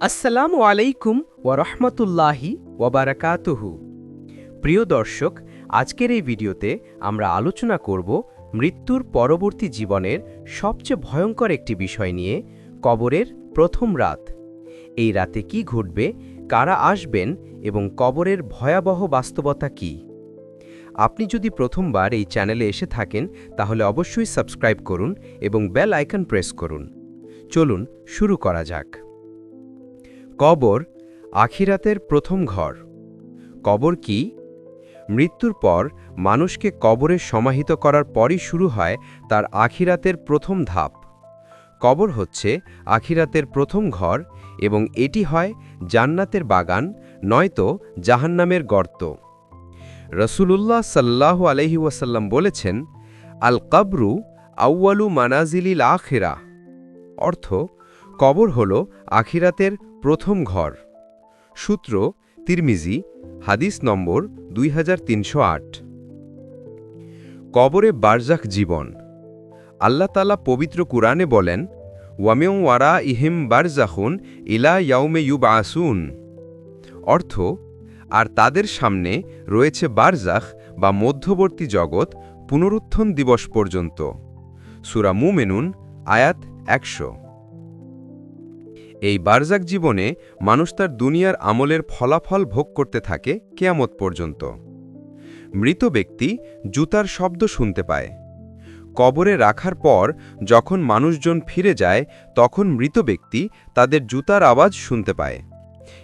আসসালামু আলাইকুম ওয়ারহমতুল্লাহি ওয়াবারাকাতুহু প্রিয় দর্শক, আজকের এই ভিডিওতে আমরা আলোচনা করব মৃত্যুর পরবর্তী জীবনের সবচেয়ে ভয়ঙ্কর একটি বিষয় নিয়ে, কবরের প্রথম রাত। এই রাতে কি ঘটবে, কারা আসবেন এবং কবরের ভয়াবহ বাস্তবতা কি? আপনি যদি প্রথমবার এই চ্যানেলে এসে থাকেন, তাহলে অবশ্যই সাবস্ক্রাইব করুন এবং বেল আইকন প্রেস করুন। চলুন, শুরু করা যাক। কবর আখিরাতের প্রথম ঘর। কবর কি? মৃত্যুর পর মানুষকে কবরে সমাহিত করার পরই শুরু হয় তার আখিরাতের প্রথম ধাপ। কবর হচ্ছে আখিরাতের প্রথম ঘর এবং এটি হয় জান্নাতের বাগান, নয়তো জাহান্নামের গর্ত। রসুলুল্লাহ সাল্লাহ আলহি ওয়াসাল্লাম বলেছেন, আল কাবরু আউয়ালু মানাজিলিল আখেরা। অর্থ, কবর হল আখিরাতের প্রথম ঘর। সূত্র, তিরমিজি, হাদিস নম্বর দুই হাজার তিনশো আট। কবরে বারজাক জীবন। আল্লাহ তালা পবিত্র কুরআনে বলেন, ওয়ামেউ ওয়ারা ইহিম বারজাহুন ইলা ইয়াউমে ইউব আসুন অর্থ, আর তাদের সামনে রয়েছে বারজাখ বা মধ্যবর্তী জগৎ পুনরুত্থন দিবস পর্যন্ত। সুরা মুমেনুন, আয়াত একশো। এই বারজাক জীবনে মানুষ তার দুনিয়ার আমলের ফলাফল ভোগ করতে থাকে কেয়ামত পর্যন্ত। মৃত ব্যক্তি জুতার শব্দ শুনতে পায়। কবরে রাখার পর যখন মানুষজন ফিরে যায়, তখন মৃত ব্যক্তি তাদের জুতার আওয়াজ শুনতে পায়।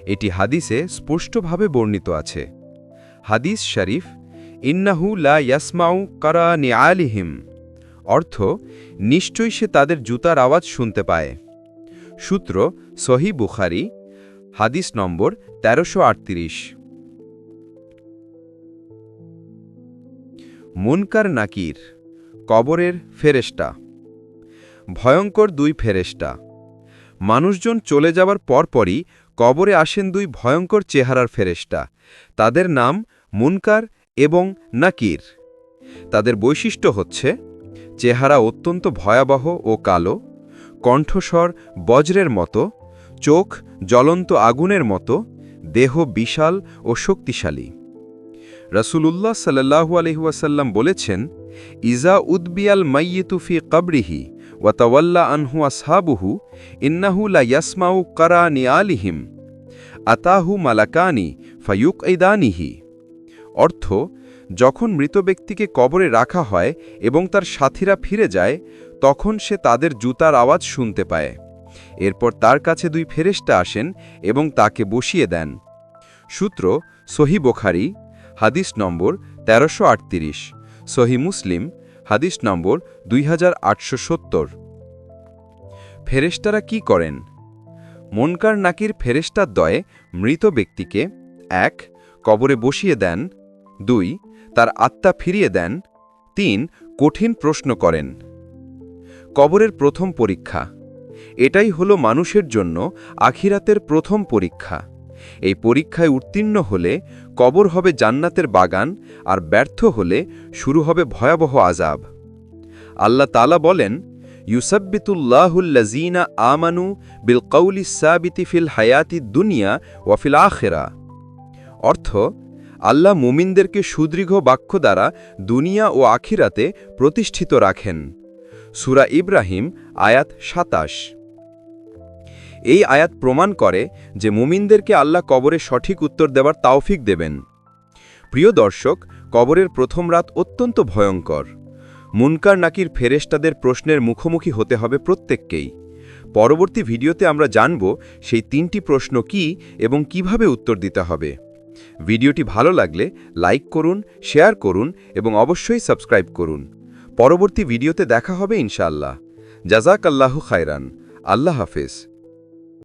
এটি হাদিসে স্পষ্টভাবে বর্ণিত আছে। হাদিস শরীফ, ইন্নাহু লা ইয়াসমাউ কারা আলিহিম অর্থ, নিশ্চয়ই সে তাদের জুতার আওয়াজ শুনতে পায়। সূত্র সহি বুখারি, হাদিস নম্বর তেরোশো আটত্রিশ। মুনকার নাকির, কবরের ফেরেস্টা ভয়ঙ্কর দুই ফেরেস্টা মানুষজন চলে যাবার পরপরই কবরে আসেন দুই ভয়ঙ্কর চেহারার ফেরেস্টা তাদের নাম মুনকার এবং নাকির। তাদের বৈশিষ্ট্য হচ্ছে, চেহারা অত্যন্ত ভয়াবহ ও কালো কণ্ঠস্বর বজ্রের মতো, চোখ জ্বলন্ত আগুনের মতো, দেহ বিশাল ও শক্তিশালী। রসুলুল্লাহ সাল্লাহু আলহিউসাল্লাম বলেছেন, ইজা উদ্বিয়াল মাইয়েতুফি কবরিহি ওয়াতাওয়াল্লা আনহু আসহাবুহু, ইন্নাহু লা ইয়াসমাউ কারা নিয়ালিহিম আতাহু মালাকানি ফায়ুক ইদানিহি অর্থ, যখন মৃত ব্যক্তিকে কবরে রাখা হয় এবং তার সাথীরা ফিরে যায় তখন সে তাদের জুতার আওয়াজ শুনতে পায়। এরপর তার কাছে দুই ফেরেস্টা আসেন এবং তাকে বসিয়ে দেন। সূত্র, সহি বোখারি, হাদিস নম্বর তেরোশো আটত্রিশ, সহি মুসলিম, হাদিস নম্বর দুই হাজার ফেরেস্তারা কি করেন? মনকার নাকির ফেরেস্তার দয়ে মৃত ব্যক্তিকে, এক, কবরে বসিয়ে দেন, দুই, তার আত্মা ফিরিয়ে দেন, তিন, কঠিন প্রশ্ন করেন। কবরের প্রথম পরীক্ষা। এটাই হলো মানুষের জন্য আখিরাতের প্রথম পরীক্ষা। এই পরীক্ষায় উত্তীর্ণ হলে কবর হবে জান্নাতের বাগান আর ব্যর্থ হলে শুরু হবে ভয়াবহ আজাব আল্লাহ তালা বলেন ইউসাব্বিতুল্লাহুল্লাজিনা আমানু বিল কৌলি সাবিতি ফিল হায়াতি দুনিয়া ওয়াফিল আখেরা। অর্থ, আল্লাহ মুমিনদেরকে সুদৃঢ় বাক্য দ্বারা দুনিয়া ও আখিরাতে প্রতিষ্ঠিত রাখেন। সুরা ইব্রাহিম, আয়াত সাতাশ। এই আয়াত প্রমাণ করে যে মুমিনদেরকে আল্লাহ কবরে সঠিক উত্তর দেওয়ার তাওফিক দেবেন। প্রিয় দর্শক, কবরের প্রথম রাত অত্যন্ত ভয়ঙ্কর। মুনকার নাকির ফেরেস্তাদের প্রশ্নের মুখোমুখি হতে হবে প্রত্যেককেই। পরবর্তী ভিডিওতে আমরা জানব সেই তিনটি প্রশ্ন কি এবং কীভাবে উত্তর দিতে হবে। ভিডিওটি ভালো লাগলে লাইক করুন, শেয়ার করুন এবং অবশ্যই সাবস্ক্রাইব করুন। পরবর্তী ভিডিওতে দেখা হবে ইনশাআল্লাহ। জাজাক আল্লাহ খায়রান। আল্লাহ হাফেজ।